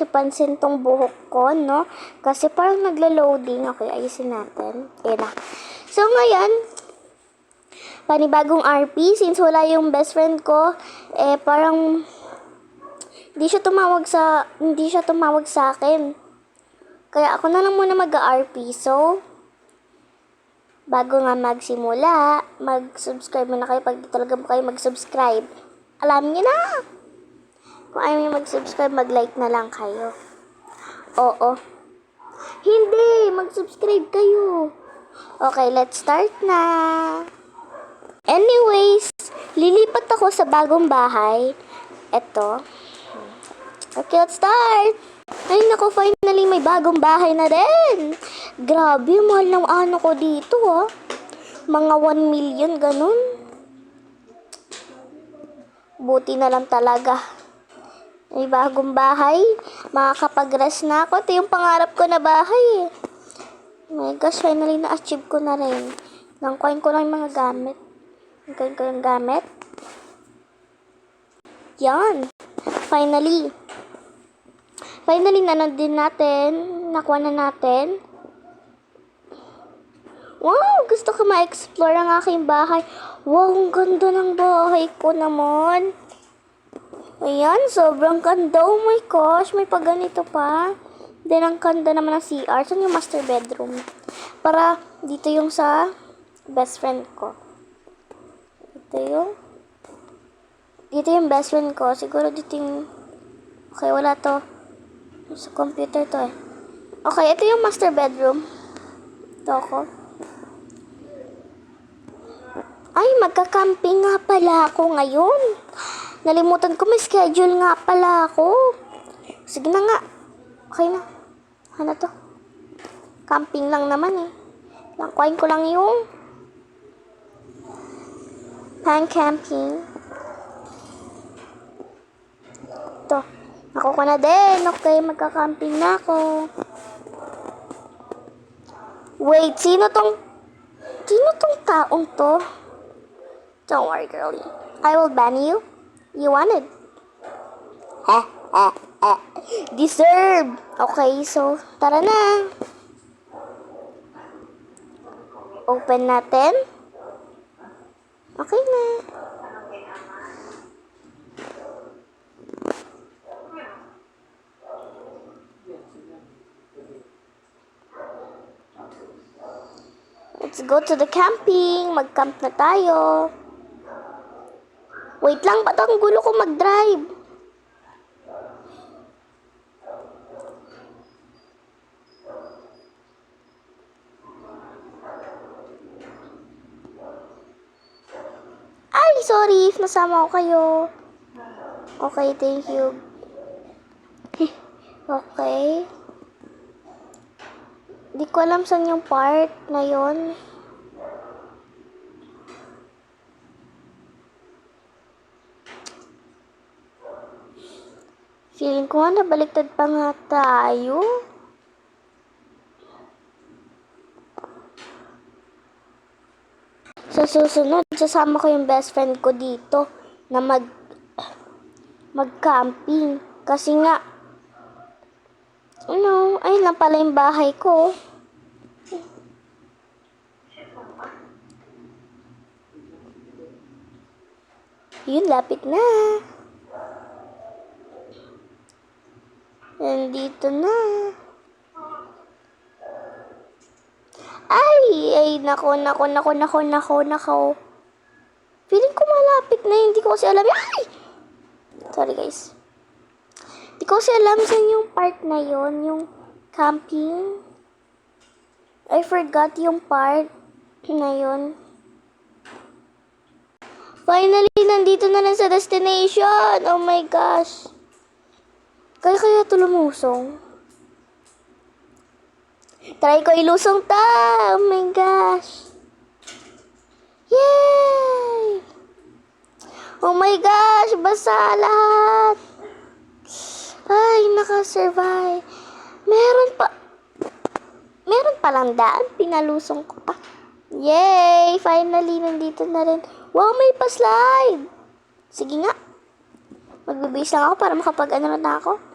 makipansin tong buhok ko, no? Kasi parang naglo-loading. Okay, ayusin natin. Ayan na. So, ngayon, panibagong RP, since wala yung best friend ko, eh, parang, hindi siya tumawag sa, hindi siya tumawag sa akin. Kaya ako na lang muna mag-RP. So, bago nga magsimula, mag-subscribe muna kayo pag talaga po kayo mag-subscribe. Alam niyo na! Kung ayaw niyo mag-subscribe, mag-like na lang kayo. Oo. Hindi! Mag-subscribe kayo. Okay, let's start na. Anyways, lilipat ako sa bagong bahay. Eto. Okay, let's start! Ay, nako, finally may bagong bahay na rin. Grabe, mahal ng ano ko dito, ha. Mga 1 million, ganun. Buti na lang talaga. May bagong bahay. Makakapag-rest na ako. Ito yung pangarap ko na bahay, eh. My gosh, finally na-achieve ko na rin. Nangkuhin ko lang yung mga gamit. Nangkuhin ko yung gamit. Yan. Finally. Finally, nanood din natin. Nakuha na natin. Wow! Gusto ko ma-explore ang aking bahay. Wow, ang ganda ng bahay ko naman. Ayan, sobrang ganda. Oh my gosh, may paganito pa. Then, ang ganda naman ng CR. Saan yung master bedroom? Para dito yung sa best friend ko. Dito yung... Dito yung best friend ko. Siguro dito yung... Okay, wala to. Sa computer to eh. Okay, ito yung master bedroom. Ito ako. Ay, magka-camping nga pala ako ngayon. Nalimutan ko, may schedule nga pala ako. Sige na nga. Okay na. Ano to? Camping lang naman eh. Langkuhin ko lang yung pan camping. Ito. Ako ko na din. Okay, magka-camping na ako. Wait, sino tong... Sino tong taong to? Don't worry, girlie. I will ban you. You wanted. Ha, ha, ha. Deserve. Okay, so, tara na. Open natin. Okay na. Let's go to the camping. Mag-camp na tayo. Wait lang, ba't ang gulo ko mag-drive? Ay, sorry if nasama ko kayo. Okay, thank you. okay. Di ko alam saan yung part na yon. Nga nabaliktad pa nga tayo. Sa susunod, sasama ko yung best friend ko dito na mag mag-camping. Kasi nga, ano, ayun lang pala yung bahay ko. Yun, lapit na. Nandito na. Ay, ay, nako, nako, nako, nako, nako, nako. Feeling ko malapit na, hindi ko kasi alam. Ay! Sorry, guys. Hindi ko kasi alam saan yung part na yon yung camping. I forgot yung part na yon. Finally, nandito na lang sa destination. Oh my gosh. Kaya kaya ito lumusong? Try ko ilusong ta! Oh my gosh! Yay! Oh my gosh! Basa lahat! Ay, nakasurvive. Meron pa... Meron palang daan. Pinalusong ko pa. Yay! Finally, nandito na rin. Wow, may pa-slide! Sige nga. Magbibis lang ako para makapag-ano na ako.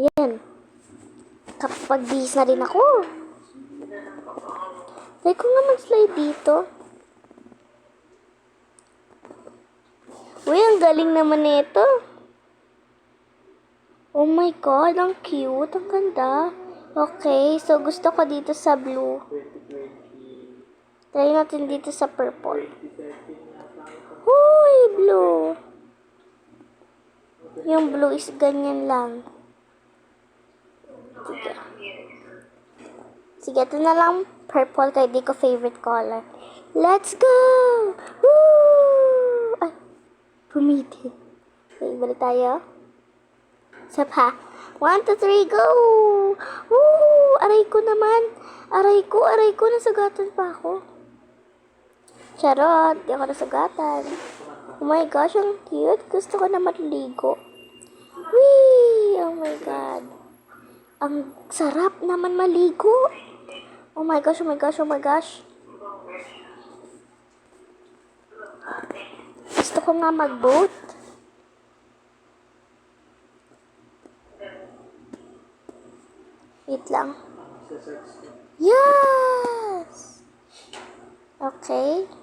Ayan. Kapag bihis na rin ako. Try ko nga mag-slide dito. Uy, ang galing naman nito. Oh my God, ang cute. Ang ganda. Okay, so gusto ko dito sa blue. Try natin dito sa purple. Uy, blue. Yung blue is ganyan lang. Sige. Sige, ito na lang purple kaya di ko favorite color. Let's go! Woo! Ay, pumitin. Okay, balik tayo. Isa pa. One, two, three, go! Woo! Aray ko naman. Aray ko, aray ko. Nasagatan pa ako. Charot, di ako nasagatan. Oh my gosh, ang cute. Gusto ko na maligo. Wee! Oh my God. Ang sarap naman maligo. Oh my gosh, oh my gosh, oh my gosh. Gusto ko nga mag-boat. Wait lang. Yes! Okay.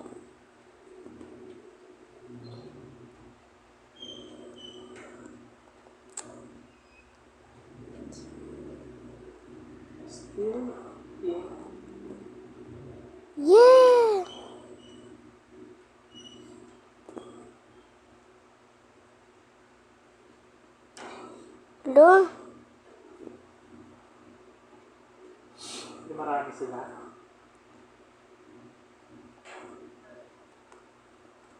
Yeah! Di marami sila.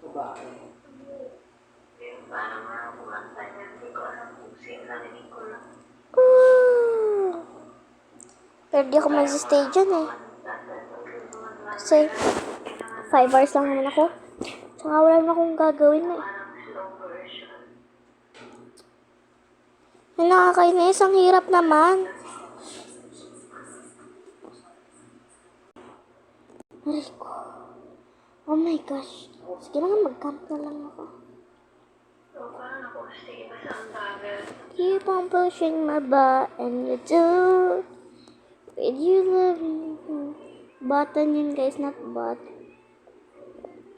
Babae. Parang mga kumanta niya, hindi ko alam kung sino Pero di ako mag-stay dyan eh. Kasi, 5 hours lang naman ako. Tsaka wala na akong gagawin eh. Slow version. Ay, nakakainis. Ang hirap naman. Aray ko. Oh my gosh. Sige na nga, mag-camp na lang ako. Keep on pushing my button, you do. With you love. Button yun guys, not bot.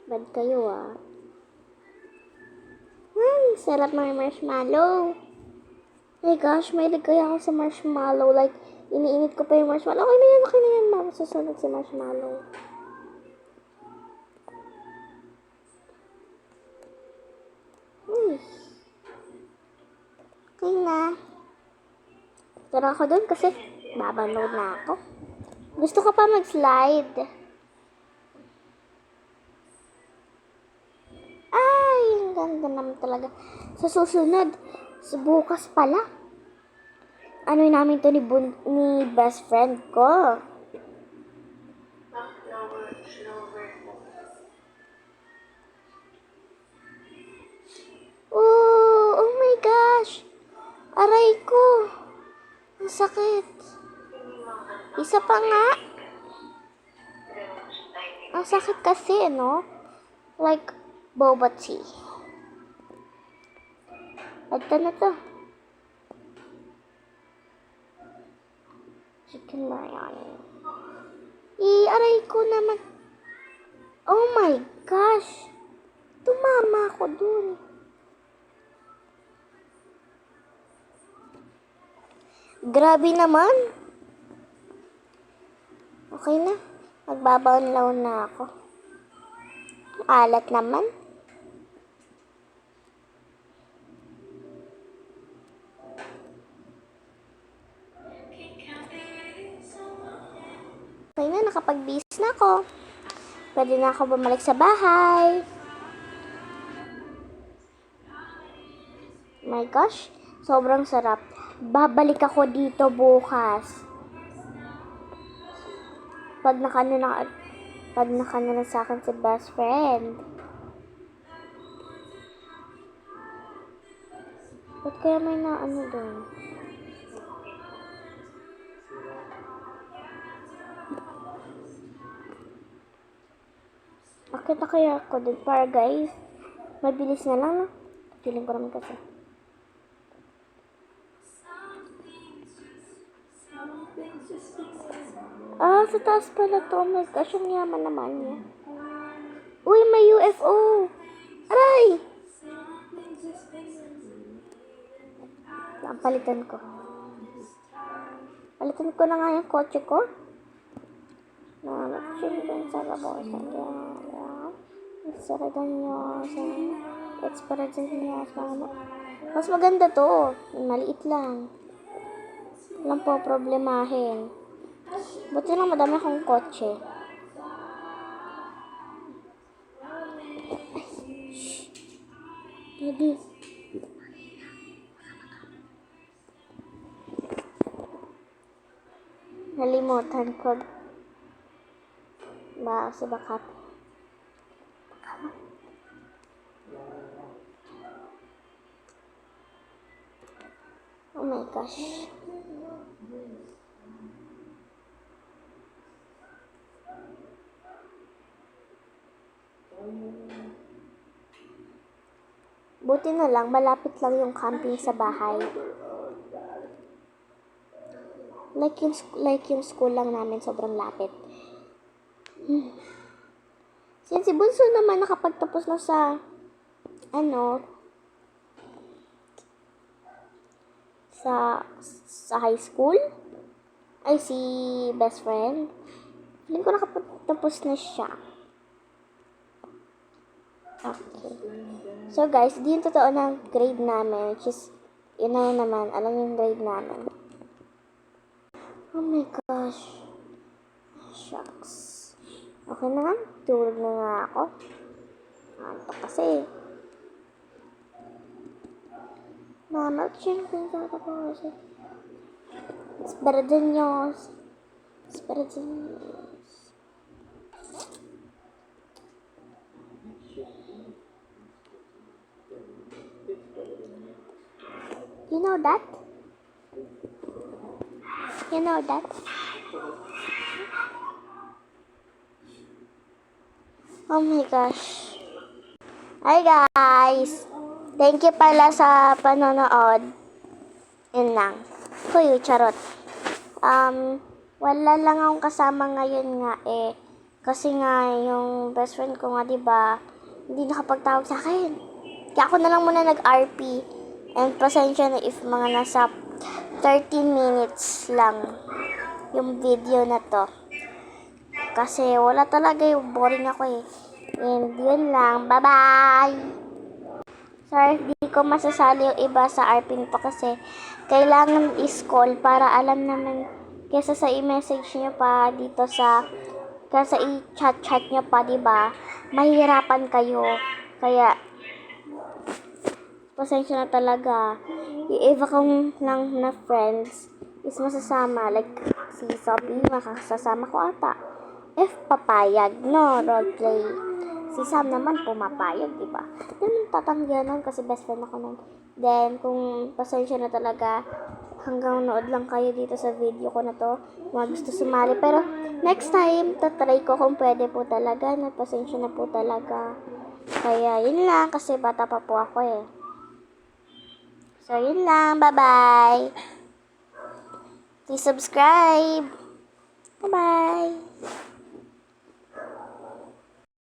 Bad kayo ah. Hmm, sarap ng marshmallow. Oh my gosh, may ligay ako sa marshmallow. Like, iniinit ko pa yung marshmallow. Okay na yan, okay na yan. Mama, susunod si marshmallow. Uy. Okay na. Tara ako dun kasi babanood na ako. Gusto ko pa mag-slide. Ay, ang ganda naman talaga. Sa susunod, sa bukas pala. Ano namin to ni, bun- ni best friend ko. Oh, oh my gosh. Aray ko. Ang sakit. Isa pa nga. Ang sakit kasi, no? Like, boba tea. Ito na to. Chicken biryani. I, aray ko naman. Oh my gosh. Tumama ako dun. Grabe naman. Okay na. Magbabaon-law na ako. Alat naman. Okay na, nakapag-bis na ako. Pwede na ako bumalik sa bahay. My gosh, sobrang sarap. Babalik ako dito bukas. Pag nakano na, pag nakano na sa akin si best friend. Ba't kaya may na ano doon? Bakit na kaya ako doon para guys? Mabilis na lang? Feeling ko naman kasi. Ah, sa taas pala to. Oh my gosh, ang yaman naman niya. Uy, may UFO! Aray! Ang palitan ko. Palitan ko na nga yung kotse ko. Na, nagsiyempre sa labas. Sarado niyo sa experience niyo Mas maganda to. Maliit lang. Walang po problemahin. Buti lang madami akong kotse. Baby. Nalimutan ko. Ba, si Bakat. Oh my gosh. Buti na lang, malapit lang yung camping sa bahay. Like yung, like yung school lang namin, sobrang lapit. Hmm. Si Bunso naman nakapagtapos na sa, ano, sa, sa high school. Ay, si best friend. Feeling ko nakapagtapos na siya. Okay. So guys, di yung totoo ng grade namin, which is, yun na yun naman, alam yung grade namin. Oh my gosh. Shucks. Okay na nga, tulog na nga ako. Anto kasi. Mama, siyempre sa ako kasi. Espera din You know that? You know that? Oh my gosh. Hi guys! Thank you pala sa panonood. Yun lang. Kuy, charot. Um, wala lang akong kasama ngayon nga eh. Kasi nga, yung best friend ko nga, di ba hindi nakapagtawag sa akin. Kaya ako na lang muna nag-RP. And pasensya na if mga nasa 13 minutes lang yung video na to. Kasi wala talaga yung boring ako eh. And yun lang. Bye-bye! Sorry, di ko masasali yung iba sa RP nito kasi kailangan is-call para alam naman kesa sa i-message nyo pa dito sa kesa i-chat-chat nyo pa, di ba? Mahirapan kayo. Kaya, pasensya na talaga. Yung iba kong lang na friends is masasama. Like, si Sophie, makasasama ko ata. If papayag, no, roleplay. Si Sam naman pumapayag, di ba? Naman tatanggihan nun kasi best friend ako nun. Then, kung pasensya na talaga, hanggang nood lang kayo dito sa video ko na to, mga gusto sumali. Pero, next time, tatry ko kung pwede po talaga. Nagpasensya na po talaga. Kaya, yun lang, kasi bata pa po ako eh. So, yun lang. Bye-bye! Please subscribe! Bye-bye!